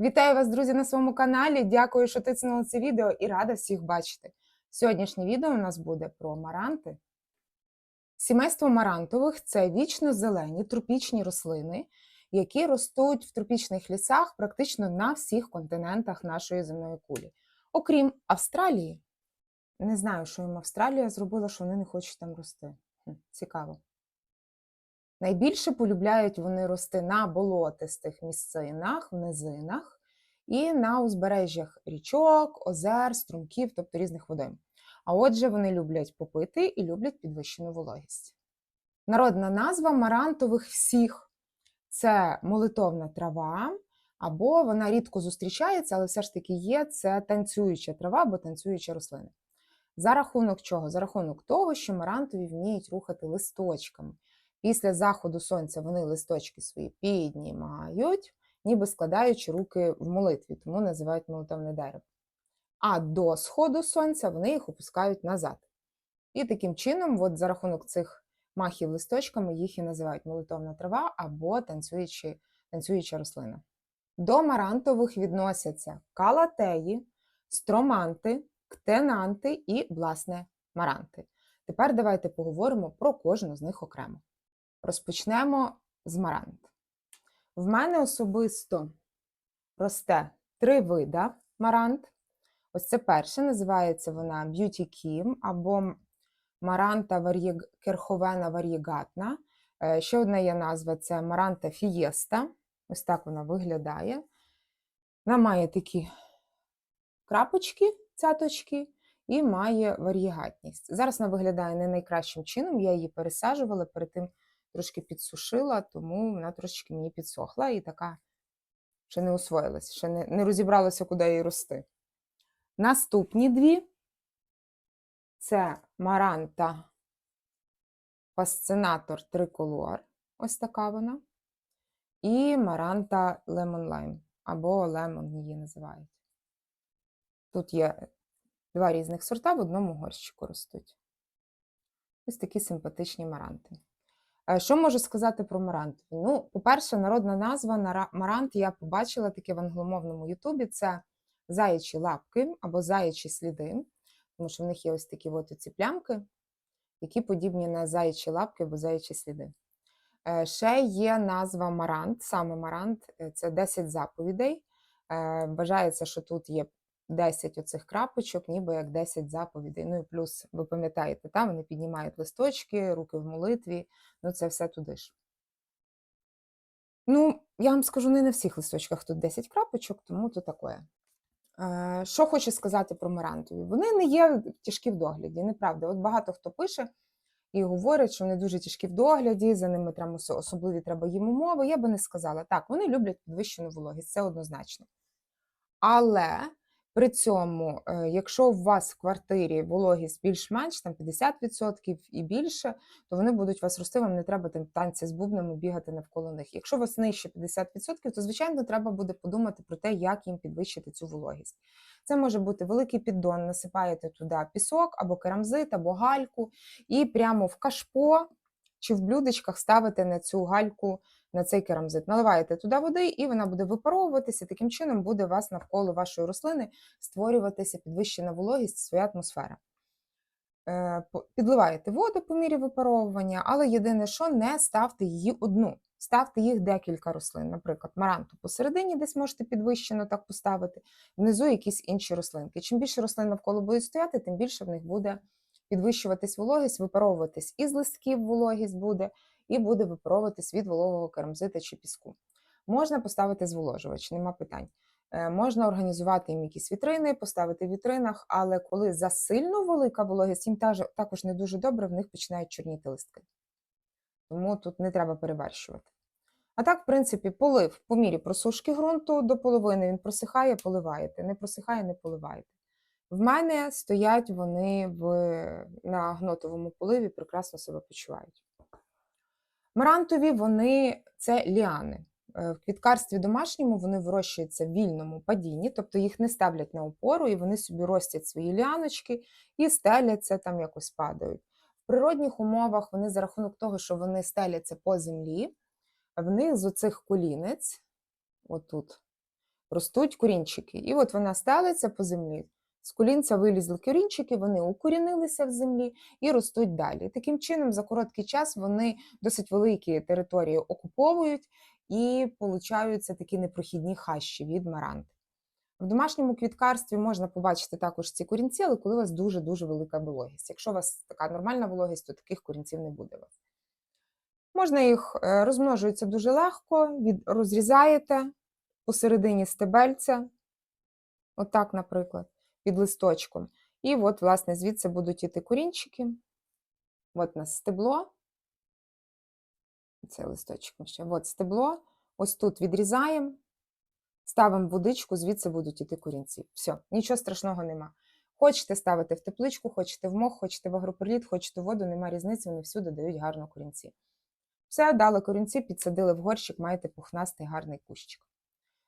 Вітаю вас, друзі, на своєму каналі. Дякую, що тиснули це відео і рада всіх бачити. Сьогоднішнє відео у нас буде про маранти. Сімейство марантових це вічно зелені тропічні рослини, які ростуть в тропічних лісах практично на всіх континентах нашої земної кулі, окрім Австралії. Не знаю, що їм Австралія зробила, що вони не хочуть там рости. Цікаво. Найбільше полюбляють вони рости на болотистих місцинах, в низинах і на узбережжях річок, озер, струмків, тобто різних водойм. А отже, вони люблять попити і люблять підвищену вологість. Народна назва марантових всіх це молитовна трава, або вона рідко зустрічається, але все ж таки є це танцююча трава або танцююча рослина. За рахунок чого? За рахунок того, що марантові вміють рухати листочками. Після заходу сонця вони листочки свої піднімають, ніби складаючи руки в молитві, тому називають молитовне дерево. А до сходу сонця вони їх опускають назад. І таким чином, от за рахунок цих махів листочками, їх і називають молитовна трава або танцюючі, танцююча рослина. До марантових відносяться калатеї, строманти, ктенанти і, власне, маранти. Тепер давайте поговоримо про кожну з них окремо. Розпочнемо з марант. В мене особисто росте три вида марант. Ось це перше, називається вона Beauty Kim або Маранта вар'єг... керховена вар'єгатна. Е, Ще одна є назва це Маранта Фієста. Ось так вона виглядає. Вона має такі крапочки, цяточки, і має вар'єгатність. Зараз вона виглядає не найкращим чином. Я її пересаджувала, перед тим трошки підсушила, тому вона трошечки мені підсохла і така ще не освоїлась, ще не, не розібралася, куди її рости. Наступні дві це Маранта Фасцинатор триколор, ось така вона, і Маранта Lemon Lime, або Lemon її називають. Тут є два різних сорта, в одному горщику ростуть. Ось такі симпатичні маранти. Е, Що можу сказати про марант? Ну, по-перше, народна назва марант я побачила таке в англомовному Ютубі. Це заячі лапки або заячі сліди, тому що в них є ось такі от ці плямки, які подібні на заячі лапки або заячі сліди. Е, Ще є назва марант, саме марант е, це 10 заповідей. Вважається, що тут є 10 оцих крапочок, ніби як 10 заповідей. Ну і плюс, ви пам'ятаєте, там вони піднімають листочки, руки в молитві, ну це все туди ж. Ну, я вам скажу, не на всіх листочках тут 10 крапочок, тому то таке. Е, Що хочу сказати про марантові? Вони не є тяжкі в догляді, неправда. От багато хто пише і говорить, що вони дуже тяжкі в догляді, за ними треба особливі треба їм умови. Я би не сказала. Так, вони люблять підвищену вологість, це однозначно. Але при цьому, е, якщо у вас в квартирі вологість більш-менш там 50% і більше, то вони будуть вас рости, вам не треба там танці з бубнами бігати навколо них. Якщо у вас нижче 50%, то звичайно треба буде подумати про те, як їм підвищити цю вологість. Це може бути великий піддон, насипаєте туди пісок або керамзит, або гальку, і прямо в кашпо чи в блюдечках ставите на цю гальку на цей керамзит. Наливаєте туди води, і вона буде випаровуватися. Таким чином буде у вас навколо вашої рослини створюватися підвищена вологість, своя атмосфера. Е, Підливаєте воду по мірі випаровування, але єдине, що не ставте її одну. Ставте їх декілька рослин. Наприклад, маранту посередині десь можете підвищено так поставити, внизу якісь інші рослинки. Чим більше рослин навколо будуть стояти, тим більше в них буде підвищуватись вологість, випаровуватись із листків вологість буде, і буде випаровуватись від вологого керамзита чи піску. Можна поставити зволожувач, нема питань. Е, Можна організувати їм якісь вітрини, поставити в вітринах, але коли засильно велика вологість, їм також не дуже добре, в них починають чорніти листки. Тому тут не треба перебарщувати. А так, в принципі, полив по мірі просушки ґрунту до половини він просихає, поливаєте. Не просихає, не поливаєте. В мене стоять вони в, на гнотовому поливі, прекрасно себе почувають. Марантові вони це ліани. Е, В квіткарстві домашньому вони вирощуються в вільному падінні, тобто їх не ставлять на опору, і вони собі ростять свої ліаночки і стеляться там якось падають. В природних умовах вони за рахунок того, що вони стеляться по землі, в них з оцих колінець, отут, ростуть корінчики. І от вона стелиться по землі. З колінця вилізли корінчики, вони укорінилися в землі і ростуть далі. Таким чином, за короткий час вони досить великі території окуповують і получаються такі непрохідні хащі від маранти. В домашньому квіткарстві можна побачити також ці корінці, але коли у вас дуже-дуже велика вологість. Якщо у вас така нормальна вологість, то таких корінців не буде у вас. Можна їх е, розмножується дуже легко, від, розрізаєте посередині стебельця, отак, наприклад, під листочком. І от, власне, звідси будуть іти корінчики. От у нас стебло. Це листочок ще. От стебло. Ось тут відрізаємо, ставимо водичку, звідси будуть іти корінці. Все, нічого страшного нема. Хочете ставити в тепличку, хочете в мох, хочете в агроперліт, хочете воду, нема різниці, вони всюди дають гарно корінці. Все, дали корінці, підсадили в горщик, маєте пухнастий гарний кущик.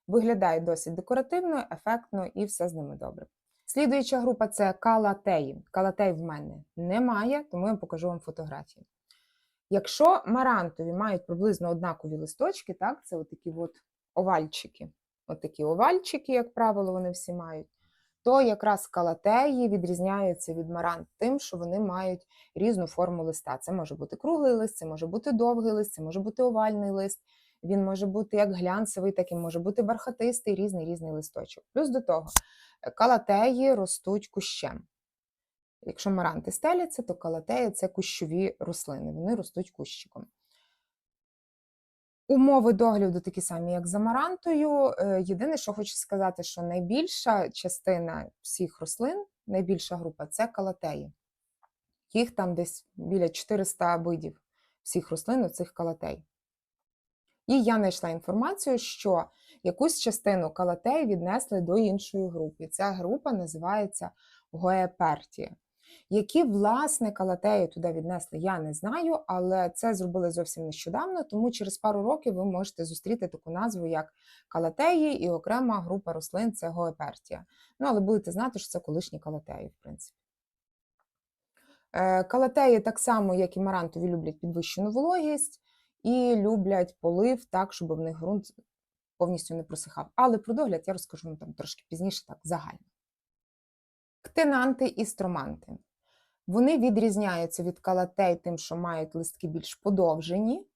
Виглядає досить декоративно, ефектно і все з ними добре. Слідуюча група це калатеї. Калатей в мене немає, тому я покажу вам фотографії. Якщо марантові мають приблизно однакові листочки, так, це отакі от овальчики, отакі овальчики, як правило, вони всі мають, то якраз калатеї відрізняються від марант тим, що вони мають різну форму листа. Це може бути круглий лист, це може бути довгий лист, це може бути овальний лист. Він може бути як глянцевий, так і може бути бархатистий, різний різний листочок. Плюс до того, калатеї ростуть кущем. Якщо маранти стеляться, то калатеї це кущові рослини, вони ростуть кущиком. Умови догляду такі самі, як за марантою. Е, Єдине, що хочу сказати, що найбільша частина всіх рослин, найбільша група це калатеї. Їх там десь біля 400 видів всіх рослин у цих калатей. І я знайшла інформацію, що якусь частину калатей віднесли до іншої групи. Ця група називається Гоепертія. Які власне калатеї туди віднесли, я не знаю, але це зробили зовсім нещодавно, тому через пару років ви можете зустріти таку назву, як калатеї, і окрема група рослин це гоепертія. Ну, але будете знати, що це колишні калатеї, в принципі. Е, Калатеї, так само, як і марантові, люблять підвищену вологість і люблять полив так, щоб в них ґрунт повністю не просихав. Але про догляд я розкажу вам там трошки пізніше, так загально. Ктинанти і строманти. Вони відрізняються від калатей тим, що мають листки більш подовжені.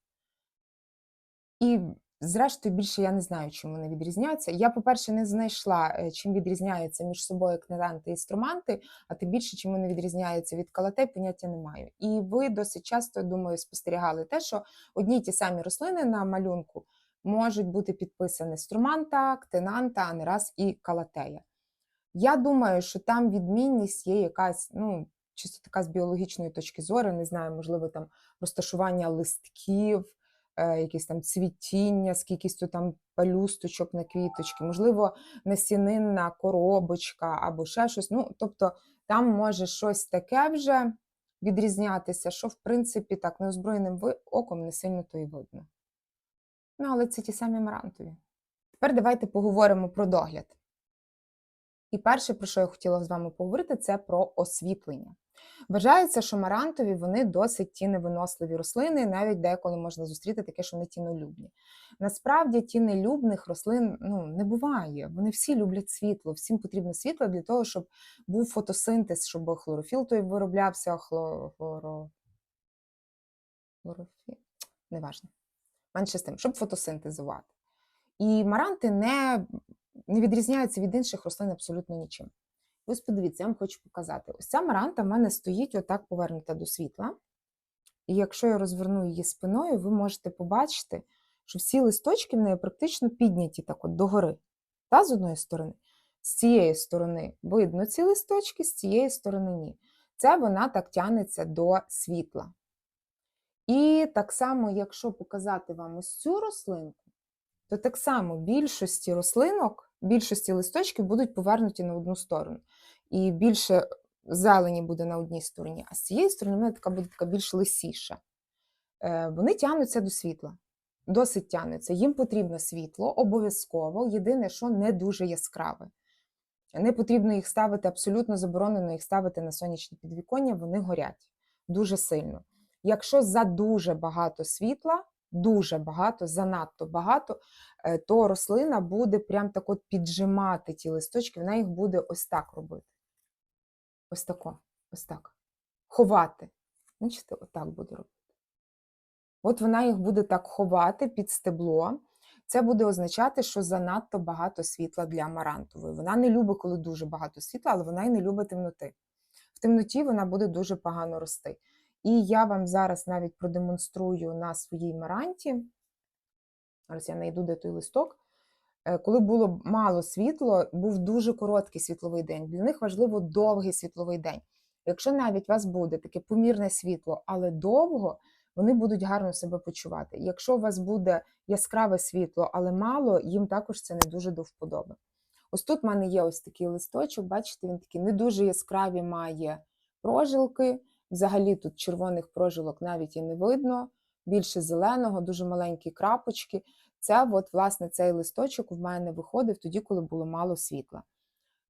І, зрештою, більше я не знаю, чим вони відрізняються. Я, по-перше, не знайшла, е, чим відрізняються між собою ктинанти і строманти, а тим більше, чим вони відрізняються від калатей, поняття не маю. І ви досить часто, думаю, спостерігали те, що одні й ті самі рослини на малюнку можуть бути підписані струманта, ктинанта, а не раз і калатея. Я думаю, що там відмінність є якась, ну, чисто така з біологічної точки зору, не знаю, можливо, там розташування листків, е, якесь там цвітіння, з кількістю там пелюсточок на квіточки, можливо, насінинна коробочка або ще щось. Ну, тобто там може щось таке вже відрізнятися, що, в принципі, так неозброєним оком не сильно то й видно. Ну, але це ті самі марантові. Тепер давайте поговоримо про догляд. І перше, про що я хотіла з вами поговорити, це про освітлення. Вважається, що марантові вони досить тіневиносливі рослини, навіть деколи можна зустріти таке, що вони тінолюбні. Насправді тінелюбних рослин ну, не буває. Вони всі люблять світло, всім потрібно світло для того, щоб був фотосинтез, щоб хлорофіл той вироблявся, хло... хлоро... хлорофіл. Неважно. Менше з тим, щоб фотосинтезувати. І маранти не не відрізняються від інших рослин абсолютно нічим. Ось подивіться, я вам хочу показати. Ось ця маранта в мене стоїть отак повернута до світла. І якщо я розверну її спиною, ви можете побачити, що всі листочки в неї практично підняті так от догори. Та з одної сторони. З цієї сторони видно ці листочки, з цієї сторони ні. Це вона так тягнеться до світла. І так само, якщо показати вам ось цю рослинку, то так само більшості рослинок, більшості листочків будуть повернуті на одну сторону. І більше зелені буде на одній стороні, а з цієї сторони вона така буде така більш лисіша. Е, Вони тягнуться до світла, досить тягнуться. Їм потрібно світло, обов'язково. Єдине, що не дуже яскраве. Не потрібно їх ставити, абсолютно заборонено їх ставити на сонячне підвіконня, вони горять дуже сильно. Якщо за дуже багато світла, дуже багато, занадто багато, е, то рослина буде прям так от піджимати ті листочки, вона їх буде ось так робити. Ось тако, ось так. Ховати. Бачите, отак буде робити. От вона їх буде так ховати під стебло. Це буде означати, що занадто багато світла для амарантової. Вона не любить, коли дуже багато світла, але вона й не любить темноти. В темноті вона буде дуже погано рости. І я вам зараз навіть продемонструю на своїй маранті. Зараз я знайду де той листок. Е, Коли було мало світло, був дуже короткий світловий день. Для них важливо довгий світловий день. Якщо навіть у вас буде таке помірне світло, але довго, вони будуть гарно себе почувати. Якщо у вас буде яскраве світло, але мало, їм також це не дуже до вподоби. Ось тут в мене є ось такий листочок, бачите, він такий не дуже яскраві має прожилки. Взагалі тут червоних прожилок навіть і не видно, більше зеленого, дуже маленькі крапочки. Це, от, власне, цей листочок в мене виходив тоді, коли було мало світла.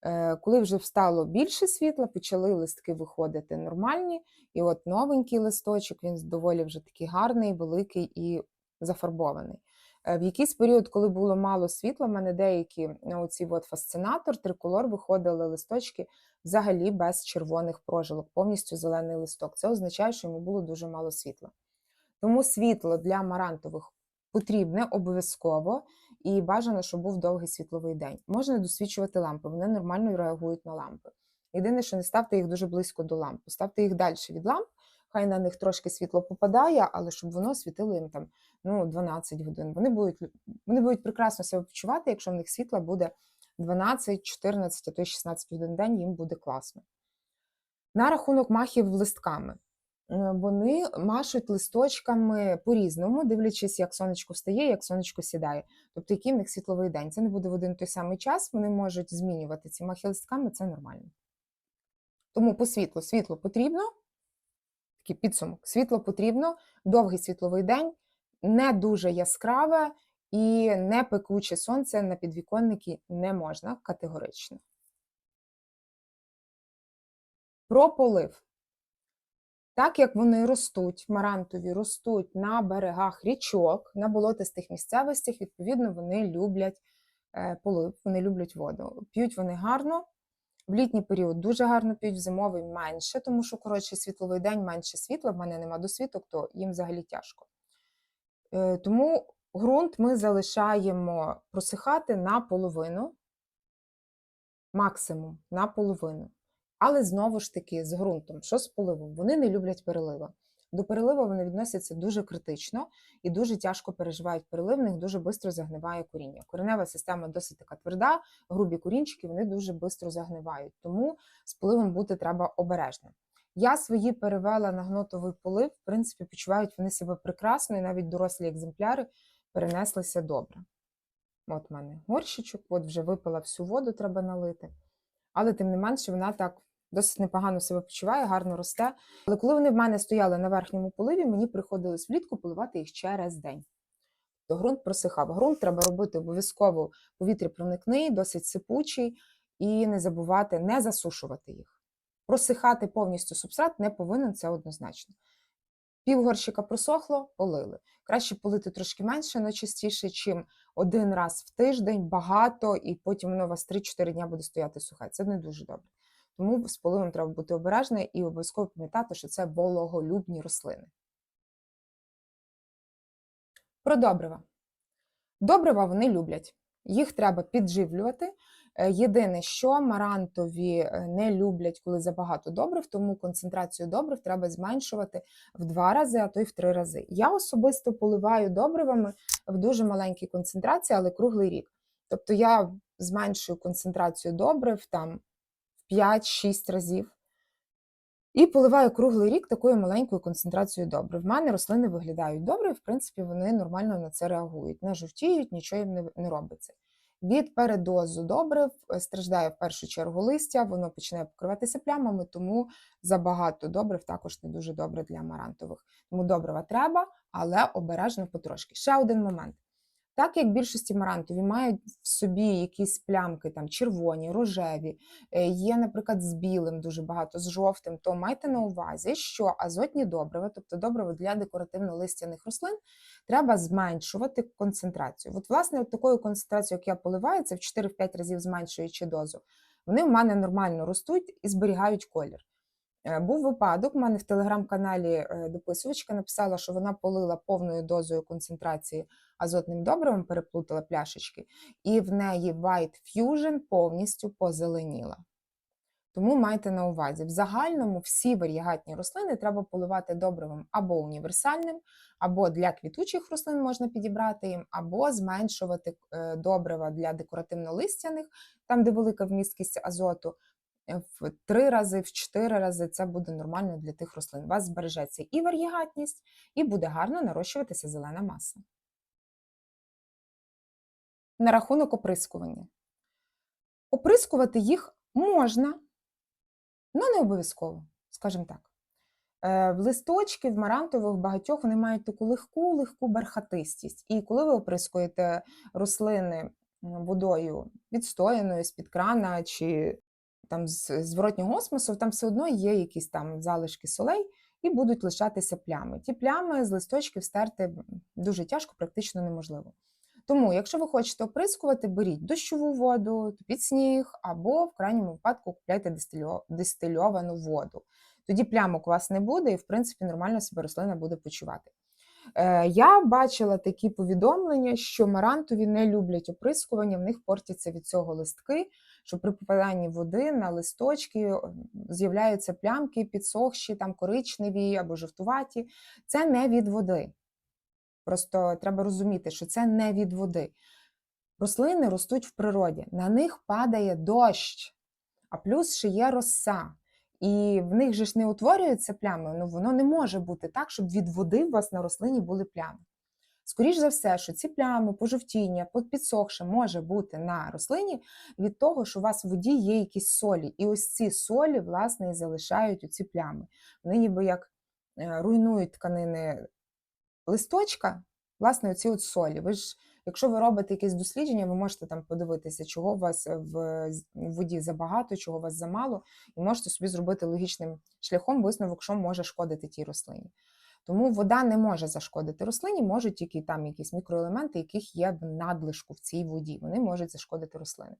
Е, Коли вже встало більше світла, почали листки виходити нормальні. І от новенький листочок, він доволі вже такий гарний, великий і зафарбований. Е, В якийсь період, коли було мало світла, в мене деякі оці от фасцинатор, триколор виходили листочки взагалі без червоних прожилок, повністю зелений листок. Це означає, що йому було дуже мало світла. Тому світло для марантових потрібне обов'язково і бажано, щоб був довгий світловий день. Можна досвідчувати лампи, вони нормально реагують на лампи. Єдине, що не ставте їх дуже близько до ламп, ставте їх далі від ламп, хай на них трошки світло попадає, але щоб воно світило їм там ну, 12 годин. Вони будуть, вони будуть прекрасно себе почувати, якщо в них світла буде 12, 14, а то й 16 годин в день, їм буде класно. На рахунок махів листками. Е, Вони машуть листочками по-різному, дивлячись, як сонечко встає, як сонечко сідає. Тобто, який в них світловий день. Це не буде в один той самий час, вони можуть змінювати ці махи листками, це нормально. Тому по світлу світло потрібно, такий підсумок, світло потрібно, довгий світловий день, не дуже яскраве і не пекуче сонце на підвіконники не можна категорично. Про полив. Так як вони ростуть, марантові ростуть на берегах річок, на болотистих місцевостях, відповідно, вони люблять е, полив, вони люблять воду. П'ють вони гарно. В літній період дуже гарно п'ють, в зимовий менше, тому що коротший світловий день, менше світла, в мене нема досвідок, то їм взагалі тяжко. Е, Тому ґрунт ми залишаємо просихати наполовину, максимум наполовину. Але знову ж таки з ґрунтом, що з поливом? Вони не люблять перелива. До переливу вони відносяться дуже критично і дуже тяжко переживають перелив, в них дуже швидко загниває коріння. Коренева система досить така тверда, грубі корінчики вони дуже швидко загнивають. Тому з поливом бути треба обережним. Я свої перевела на гнотовий полив, в принципі, почувають вони себе прекрасно, і навіть дорослі екземпляри перенеслися добре. От в мене горщичок, от вже випила всю воду, треба налити. Але тим не менше, вона так досить непогано себе почуває, гарно росте. Але коли вони в мене стояли на верхньому поливі, мені приходилось влітку поливати їх через день. То ґрунт просихав. Ґрунт треба робити обов'язково повітря проникний, досить сипучий, і не забувати не засушувати їх. Просихати повністю субстрат не повинен, це однозначно. Пів горщика просохло, полили. Краще полити трошки менше, але частіше, чим один раз в тиждень, багато, і потім воно у вас 3-4 дня буде стояти сухе. Це не дуже добре. Тому з поливом треба бути обережним і обов'язково пам'ятати, що це вологолюбні рослини. Про добрива. Добрива вони люблять. Їх треба підживлювати. Е, Єдине, що марантові е, не люблять, коли забагато добрив, тому концентрацію добрив треба зменшувати в два рази, а то й в три рази. Я особисто поливаю добривами в дуже маленькій концентрації, але круглий рік. Тобто я зменшую концентрацію добрив там в 5-6 разів. І поливаю круглий рік такою маленькою концентрацією добрив. В мене рослини виглядають добре, в принципі вони нормально на це реагують. Не жовтіють, нічого їм не робиться. Від передозу добрив е, страждає в першу чергу листя, воно починає покриватися плямами, тому забагато добрив також не дуже добре для амарантових. Тому добрива треба, але обережно потрошки. Ще один момент. Так як більшості марантові мають в собі якісь плямки, там червоні, рожеві, е, є, наприклад, з білим дуже багато, з жовтим, то майте на увазі, що азотні добрива, тобто добрива для декоративно-листяних рослин, треба зменшувати концентрацію. От, власне, от такою концентрацією, як я поливаю, це в 4-5 разів зменшуючи дозу, вони в мене нормально ростуть і зберігають колір. Е, Був випадок, у мене в телеграм-каналі е, дописувачка написала, що вона полила повною дозою концентрації азотним добривом, переплутала пляшечки, і в неї White Fusion повністю позеленіла. Тому майте на увазі, в загальному всі варігатні рослини треба поливати добривом або універсальним, або для квітучих рослин можна підібрати їм, або зменшувати е, добрива для декоративно-листяних, там, де велика вмісткість азоту, е, в три рази, в чотири рази це буде нормально для тих рослин. У вас збережеться і варігатність, і буде гарно нарощуватися зелена маса. На рахунок оприскування. Оприскувати їх можна, але не обов'язково, скажімо так. Е, В листочки, в марантових багатьох вони мають таку легку, легку бархатистість. І коли ви оприскуєте рослини водою відстояною з-під крана чи там з зворотнього осмосу, там все одно є якісь там залишки солей і будуть лишатися плями. Ті плями з листочків стерти дуже тяжко, практично неможливо. Тому, якщо ви хочете оприскувати, беріть дощову воду, топіть сніг, або в крайньому випадку купляйте дистильовану воду. Тоді плямок у вас не буде, і в принципі нормально себе рослина буде почувати. Е, Я бачила такі повідомлення, що марантові не люблять оприскування, в них портяться від цього листки, що при попаданні води на листочки з'являються плямки, підсохші, там коричневі або жовтуваті. Це не від води. Просто треба розуміти, що це не від води. Рослини ростуть в природі, на них падає дощ, а плюс ще є роса. І в них же ж не утворюються плями, ну воно не може бути так, щоб від води у вас на рослині були плями. Скоріш за все, що ці плями, пожовтіння, підсохше може бути на рослині від того, що у вас в воді є якісь солі. І ось ці солі, власне, і залишають оці плями. Вони ніби як е, руйнують тканини листочка, власне, оці от солі. Ви ж, якщо ви робите якесь дослідження, ви можете там подивитися, чого у вас е, в воді забагато, чого у вас замало, і можете собі зробити логічним шляхом висновок, що може шкодити тій рослині. Тому вода не може зашкодити рослині, можуть тільки там якісь мікроелементи, яких є в надлишку в цій воді. Вони можуть зашкодити рослини.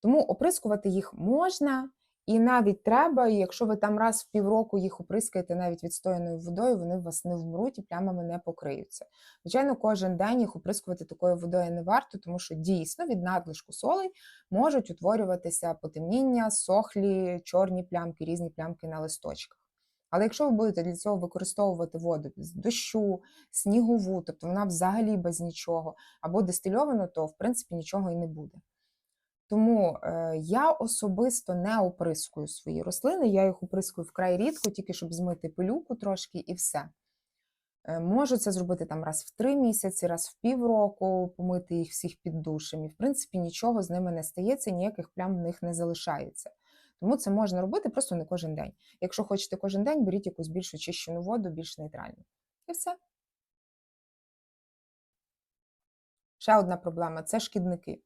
Тому оприскувати їх можна, і навіть треба, якщо ви там раз в півроку їх оприскаєте навіть відстояною водою, вони вас не вмруть і плямами не покриються. Звичайно, кожен день їх оприскувати такою водою не варто, тому що дійсно від надлишку солей можуть утворюватися потемніння, сохлі, чорні плямки, різні плямки на листочках. Але якщо ви будете для цього використовувати воду з дощу, снігову, тобто вона взагалі без нічого, або дистильовану, то в принципі нічого і не буде. Тому е, я особисто не оприскую свої рослини, я їх оприскую вкрай рідко, тільки щоб змити пилюку трошки і все. Е, Можу це зробити там раз в три місяці, раз в півроку, помити їх всіх під душем. І, в принципі, нічого з ними не стається, ніяких плям в них не залишається. Тому це можна робити просто не кожен день. Якщо хочете кожен день, беріть якусь більш очищену воду, більш нейтральну. І все. Ще одна проблема це шкідники.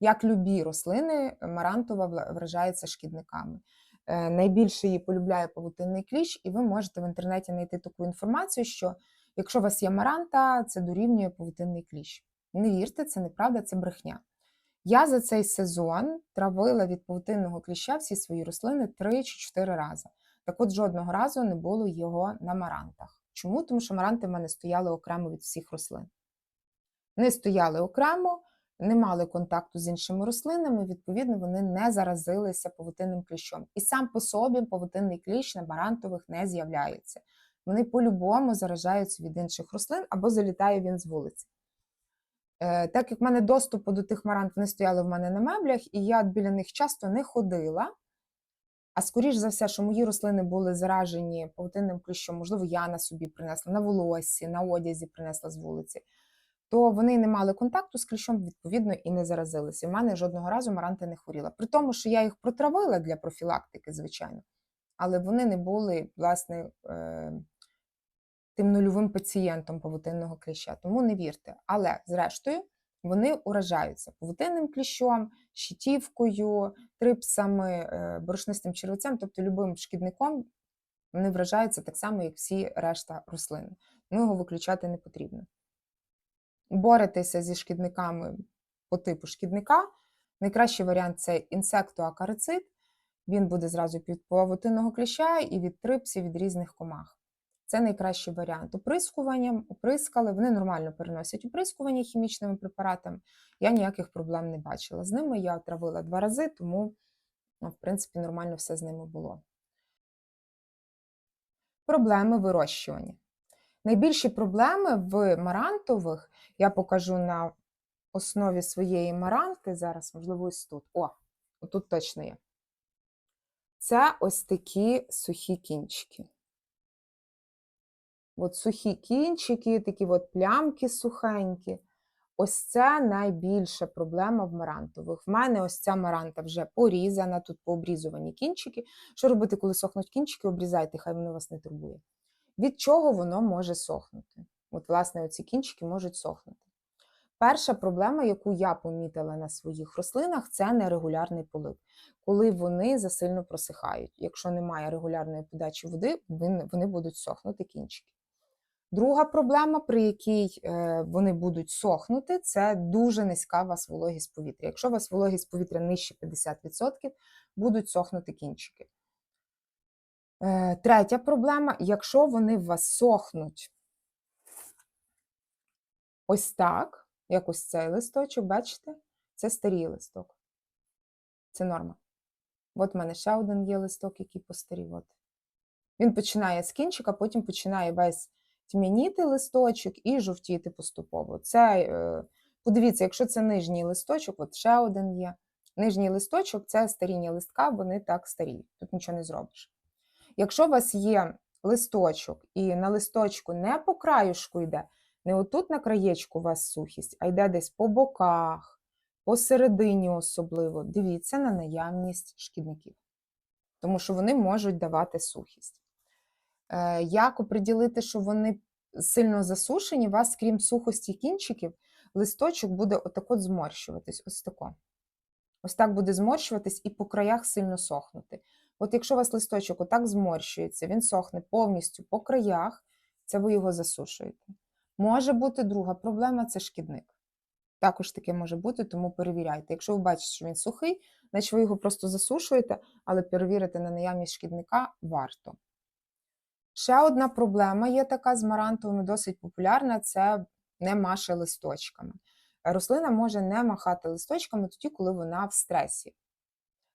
Як любі рослини, марантова вла- вражається шкідниками. Е, Найбільше її полюбляє павутинний кліщ, і ви можете в інтернеті знайти таку інформацію, що якщо у вас є маранта, це дорівнює павутинний кліщ. Не вірте, це неправда, це брехня. Я за цей сезон травила від павутинного кліща всі свої рослини 3 чи 4 рази. Так от жодного разу не було його на марантах. Чому? Тому що маранти в мене стояли окремо від всіх рослин. Не стояли окремо, не мали контакту з іншими рослинами, відповідно, вони не заразилися павутинним кліщом. І сам по собі павутинний кліщ на барантових не з'являється. Вони по-любому заражаються від інших рослин або залітає він з вулиці. Е, Так як в мене доступу до тих марант вони стояли в мене на меблях, і я біля них часто не ходила. А скоріш за все, що мої рослини були заражені павутинним кліщом, можливо, я на собі принесла на волоссі, на одязі принесла з вулиці, то вони не мали контакту з кліщом, відповідно, і не заразилися. В мене жодного разу маранти не хворіла. При тому, що я їх протравила для профілактики, звичайно, але вони не були, власне, е, тим нульовим пацієнтом павутинного кліща, тому не вірте. Але, зрештою, вони уражаються павутинним кліщом, щитівкою, трипсами, е, борошнистим червецем, тобто любим шкідником, вони вражаються так само, як всі решта рослин. Тому його виключати не потрібно. Боретеся зі шкідниками по типу шкідника. Найкращий варіант це інсектоакарицид. Він буде зразу від павутинного кліща і від трипсів, від різних комах. Це найкращий варіант. Оприскуванням, оприскали, вони нормально переносять оприскування хімічними препаратами. Я ніяких проблем не бачила. З ними я отравила два рази, тому, ну, в принципі, нормально все з ними було. Проблеми вирощування. Найбільші проблеми в марантових я покажу на основі своєї маранти. Зараз, можливо, ось тут. О, тут точно є. Це ось такі сухі кінчики. От сухі кінчики, такі от плямки сухенькі. Ось це найбільша проблема в марантових. В мене ось ця маранта вже порізана, тут пообрізувані кінчики. Що робити, коли сохнуть кінчики, обрізайте, хай воно вас не турбує. Від чого воно може сохнути? От, власне, оці кінчики можуть сохнути. Перша проблема, яку я помітила на своїх рослинах, це нерегулярний полив, коли вони засильно просихають. Якщо немає регулярної подачі води, вони будуть сохнути кінчики. Друга проблема, при якій е, вони будуть сохнути, це дуже низька у вас вологість повітря. Якщо у вас вологість повітря нижче 50%, будуть сохнути кінчики. Е, Третя проблема, якщо вони у вас сохнуть ось так, як ось цей листочок, бачите? Це старий листок. Це норма. От в мене ще один є листок, який постарів. От. Він починає з кінчика, потім починає весь тьмяніти листочок і жовтіти поступово. Це, е, подивіться, якщо це нижній листочок, от ще один є. Нижній листочок це старіння листка, вони так старіють. Тут нічого не зробиш. Якщо у вас є листочок, і на листочку не по краюшку йде, не отут на краєчку у вас сухість, а йде десь по боках, посередині особливо, дивіться на наявність шкідників, тому що вони можуть давати сухість. Е, Як оприділити, що вони сильно засушені, у вас, крім сухості кінчиків, листочок буде отак от зморщуватись, ось тако. Ось так буде зморщуватись і по краях сильно сохнути. От якщо у вас листочок отак зморщується, він сохне повністю по краях, це ви його засушуєте. Може бути друга проблема це шкідник. Також таке може бути, тому перевіряйте. Якщо ви бачите, що він сухий, значить ви його просто засушуєте, але перевірити на наявність шкідника варто. Ще одна проблема є така з марантовими, досить популярна це не маше листочками. Рослина може не махати листочками тоді, коли вона в стресі.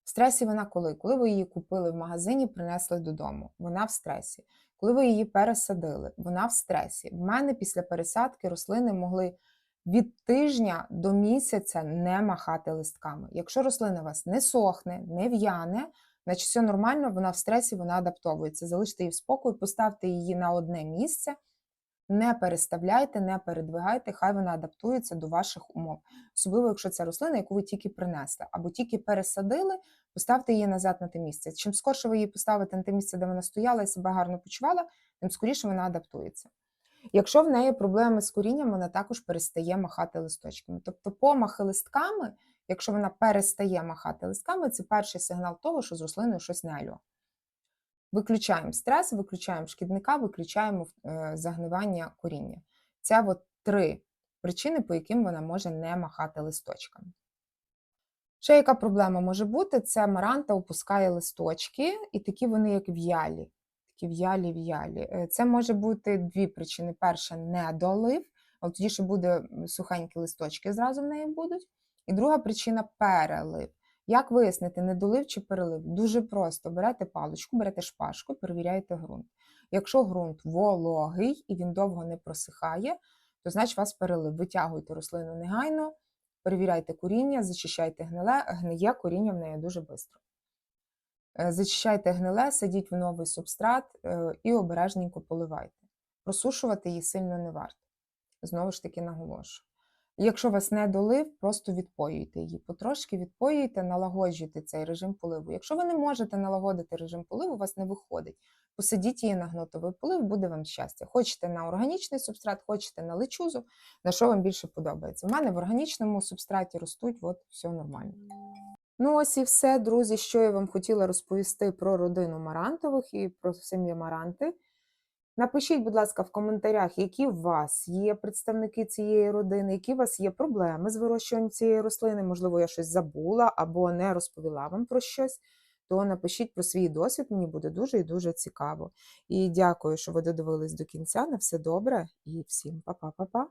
Стресі вона коли? Коли ви її купили в магазині, принесли додому, вона в стресі. Коли ви її пересадили, вона в стресі. В мене після пересадки рослини могли від тижня до місяця не махати листками. Якщо рослина вас не сохне, не в'яне, значить все нормально, вона в стресі, вона адаптовується. Залиште її в спокою, поставте її на одне місце, не переставляйте, не передвигайте, хай вона адаптується до ваших умов. Особливо, якщо це рослина, яку ви тільки принесли, або тільки пересадили, поставте її назад на те місце. Чим скорше ви її поставите на те місце, де вона стояла і себе гарно почувала, тим скоріше вона адаптується. Якщо в неї проблеми з корінням, вона також перестає махати листочками. Тобто помахи листками, якщо вона перестає махати листками, це перший сигнал того, що з рослиною щось не альо. Виключаємо стрес, виключаємо шкідника, виключаємо е, загнивання коріння. Це от три причини, по яким вона може не махати листочками. Ще яка проблема може бути? Це маранта опускає листочки, і такі вони, як в'ялі. Такі в'ялі-в'ялі. Е, Це може бути дві причини. Перша недолив, а тоді ще буде сухенькі листочки зразу в неї будуть. І друга причина перелив. Як вияснити, недолив чи перелив? Дуже просто: берете паличку, берете шпажку, перевіряєте ґрунт. Якщо ґрунт вологий і він довго не просихає, то значить у вас перелив. Витягуйте рослину негайно, перевіряйте коріння, зачищайте гниле, гниє коріння в неї дуже швидко. Зачищайте гниле, садіть в новий субстрат е, і обережненько поливайте. Просушувати її сильно не варто. Знову ж таки наголошую. Якщо вас не долив, просто відпоюйте її. Потрошки відпоюйте, налагоджуйте цей режим поливу. Якщо ви не можете налагодити режим поливу, у вас не виходить. Посадіть її на гнотовий полив, буде вам щастя. Хочете на органічний субстрат, хочете на лечузу, на що вам більше подобається. У мене в органічному субстраті ростуть, от все нормально. Ну, ось і все, друзі, що я вам хотіла розповісти про родину марантових і про сім'ї маранти. Напишіть, будь ласка, в коментарях, які у вас є представники цієї родини, які у вас є проблеми з вирощуванням цієї рослини. Можливо, я щось забула або не розповіла вам про щось. То напишіть про свій досвід, мені буде дуже і дуже цікаво. І дякую, що ви додивились до кінця. На все добре і всім па-па-па-па.